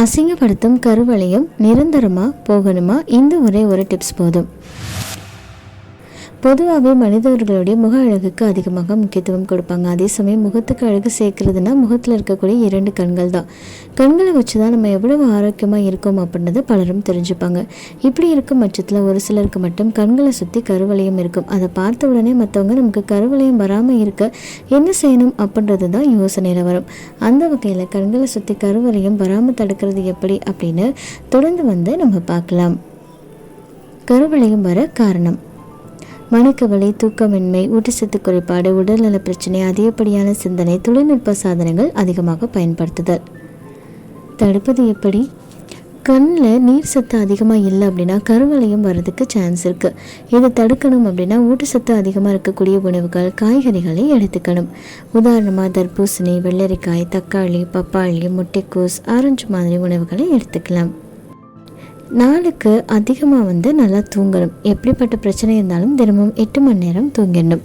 அசிங்கப்படுத்தும் கருவளையம் நிரந்தரமாக போகணுமா? இந்த ஒரே ஒரு டிப்ஸ் போதும். பொதுவாகவே மனிதர்களுடைய முக அழகுக்கு அதிகமாக முக்கியத்துவம் கொடுப்பாங்க. அதே சமயம் முகத்துக்கு அழகு சேர்க்கறதுனா முகத்தில் இருக்கக்கூடிய இரண்டு கண்கள் தான். கண்களை வச்சு தான் நம்ம எவ்வளவு ஆரோக்கியமாக இருக்கோம் அப்படின்றத பலரும் தெரிஞ்சுப்பாங்க. இப்படி இருக்கும் பட்சத்தில் ஒரு சிலருக்கு மட்டும் கண்களை சுற்றி கருவளையம் இருக்கும். அதை பார்த்த உடனே மற்றவங்க நமக்கு கருவளையம் வராமல் இருக்க என்ன செய்யணும் அப்படின்றது தான் யோசனையில் வரும். அந்த வகையில் கண்களை சுற்றி கருவளையம் வராமல் தடுக்கிறது எப்படி அப்படின்னு தொடர்ந்து வந்து நம்ம பார்க்கலாம். கருவளையம் வர காரணம். மனக்கவலை தூக்கமின்மை ஊட்டச்சத்து குறைபாடு உடல்நல பிரச்சனை அதிகப்படியான சிந்தனை தொழில்நுட்ப சாதனங்கள் அதிகமாக பயன்படுத்துதல். தடுப்பது எப்படி? கண்ணில் நீர் சத்து அதிகமாக இல்லை அப்படின்னா கருவளையம் வர்றதுக்கு சான்ஸ் இருக்குது இதை தடுக்கணும் அப்படின்னா ஊட்டச்சத்து அதிகமாக இருக்கக்கூடிய உணவுகள் காய்கறிகளை எடுத்துக்கணும். உதாரணமாக தர்பூசணி வெள்ளரிக்காய் தக்காளி பப்பாளி முட்டைக்கோஸ் ஆரஞ்சு மாதிரி உணவுகளை எடுத்துக்கலாம். நாளுக்கு அதிகமாக வந்து நல்லா தூங்கணும். எப்படிப்பட்ட பிரச்சனை இருந்தாலும் தினமும் எட்டு மணி நேரம் தூங்கிடணும்.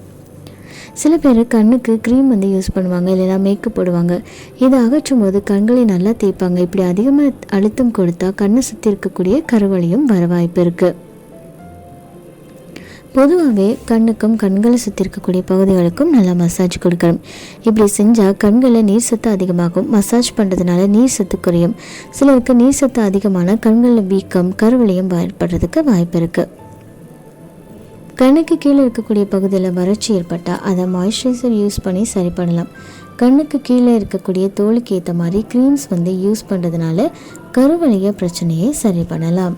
சில பேர் கண்ணுக்கு க்ரீம் வந்து யூஸ் பண்ணுவாங்க இல்லைனா மேக்கப் போடுவாங்க. இதை அகற்றும் போது கண்களை நல்லா தேய்ப்பாங்க. இப்படி அதிகமாக அழுத்தம் கொடுத்தா கண்ணை சுற்றி இருக்கக்கூடிய கருவளையும் வர வாய்ப்பு இருக்குது பொதுவாகவே கண்ணுக்கும் கண்களை சுற்றி இருக்கக்கூடிய பகுதிகளுக்கும் நல்லா மசாஜ் கொடுக்கணும். இப்படி செஞ்சால் கண்களில் நீர் சத்து அதிகமாகும். மசாஜ் பண்ணுறதுனால நீர் சத்து குறையும். சிலருக்கு நீர் சத்து அதிகமான கண்களில் வீக்கம் கருவளையம் ஏற்படுறதுக்கு வாய்ப்பு இருக்குது கண்ணுக்கு கீழே இருக்கக்கூடிய பகுதியில் வறட்சி ஏற்பட்டால் அதை மாய்ஸ்சரைசர் யூஸ் பண்ணி சரி பண்ணலாம். கண்ணுக்கு கீழே இருக்கக்கூடிய தோலுக்கு ஏற்ற மாதிரி க்ரீம்ஸ் வந்து யூஸ் பண்ணுறதுனால கருவளைய பிரச்சனையை சரி பண்ணலாம்.